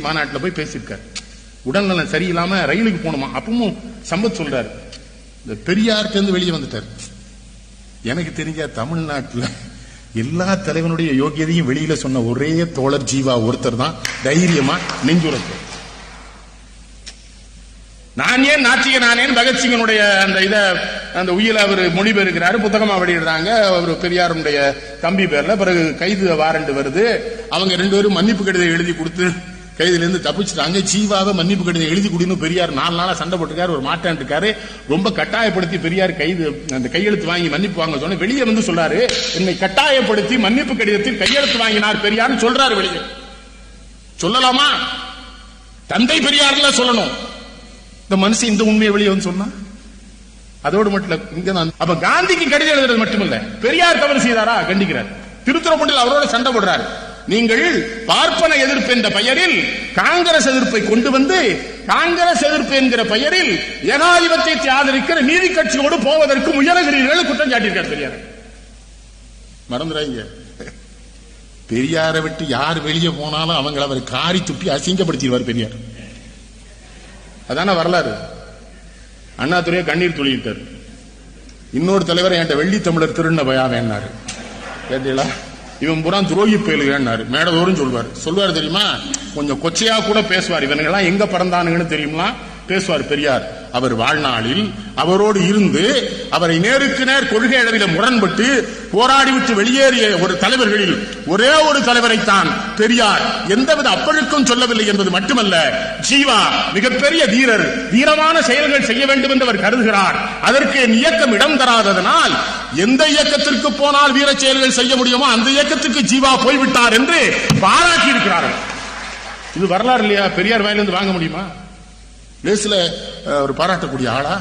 மாநாட்டில் போய் பேசியிருக்காரு. உடல்நலம் சரியில்லாம ரயிலுக்கு போகணுமா? அப்பவும் சம்பத் சொல்றாரு. இந்த பெரியார்கிட்டருந்து வெளியே வந்துட்டார். எனக்கு தெரிஞ்ச தமிழ்நாட்டில் எல்லா தலைவனுடைய யோகியதையும் வெளியில சொன்ன ஒரே தோழர் ஜீவா ஒருத்தர் தான் தைரியமா நெஞ்சுரத்து நான் ஏன் நாத்திக நானேன் பகத்சிங்கனுடைய அந்த இத அந்த உயில அவர் மொழிபெயர்க்கிறாரு புத்தகமா வெளியிடுறாங்க. அவர் பெரியாருடைய தம்பி பேர்ல. பிறகு கைது வாரண்ட் வருது. அவங்க ரெண்டு பேரும் மன்னிப்பு கடிதம் எழுதி கொடுத்து கைதிலிருந்து தப்பிச்சுட்டாங்க. ஜீவாவை மன்னிப்பு கடிதம் எழுதி கொடுன்னு பெரியார் நாலு நாளா சண்டை போட்டுருக்காரு ஒரு மாட்டான் இருக்காரு. ரொம்ப கட்டாயப்படுத்தி பெரியார் கைது அந்த கையெழுத்து வாங்கி மன்னிப்பு வாங்க சொன்ன வெளியே வந்து சொல்றாரு என்னை கட்டாயப்படுத்தி மன்னிப்பு கடிதத்தில் கையெழுத்து வாங்கினார் பெரியார் சொல்றாரு வெளியே. சொல்லலாமா? தந்தை பெரியார்ல சொல்லணும். இந்த மனுஷன் இந்த உண்மையை வெளியே வந்து சொன்னா? அதோடு மட்டும் இல்ல இங்க நான் அப்ப காந்திக்கு கடிதம் எழுதுறது மட்டுமில்ல பெரியார் தவறு செய்தாரா? கண்டிக்கிறார். திருத்துறப்பண்டில் அவரோட சண்டை போடுறார். நீங்கள் பார்ப்பன எதிர்ப்பு என்ற பெயரில் காங்கிரஸ் எதிர்ப்பை கொண்டு வந்து காங்கிரஸ் எதிர்ப்பு என்கிற பெயரில் ஏகாதிபத்தியத்தை ஆதரிக்கிற நீதி கட்சியோடு போவதற்கு முயலுகிறீர்கள் குற்றம் சாட்டியிருக்கார் பெரியார். மறந்துடாங்க பெரியாரை விட்டு யார் வெளியே போனாலும் அவங்களை அவர் காரி துப்பி அசிங்கப்படுத்திடுவார் பெரியார். அதான வரலாறு. அண்ணாதுரைய கண்ணீர் துளியிட்டார். இன்னொரு தலைவர் என்கிட்ட வெள்ளி தமிழர் திருண்ண பயா வேணாரு. கேட்டீங்களா? இவன் புறா துரோகி பயலு மேடதோறும் சொல்வார். சொல்வார் தெரியுமா? கொஞ்சம் கொச்சையா கூட பேசுவார். இவனுங்கெல்லாம் எங்க பிறந்தானுங்கன்னு தெரியுமா? பேசுவார் பெரியார். அவர் வாழ்நாளில் அவரோடு இருந்து அவரை நேருக்கு நேர் கொள்கை அளவில் முரண்பட்டு போராடிவிட்டு வெளியேறிய ஒரு தலைவர்களில் ஒரே ஒரு தலைவரைத்தான் பெரியார். எந்தவித அப்பழுக்கும் சொல்லவில்லை என்பது மட்டுமல்ல ஜீவா மிகப்பெரிய வீரர் வீரமான செயல்கள் செய்ய வேண்டும் என்று அவர் கருதுகிறார். அதற்கு என் இயக்கம் இடம் தராததனால் எந்த இயக்கத்திற்கு போனால் வீர செயல்கள் செய்ய முடியுமோ அந்த இயக்கத்துக்கு ஜீவா போய்விட்டார் என்று பாராட்டி இருக்கிறார்கள் இது வரலாறு இல்லையா? பெரியார் வாயிலிருந்து வாங்க முடியுமா? லேசில் அவர் பாராட்டக்கூடிய ஆளா?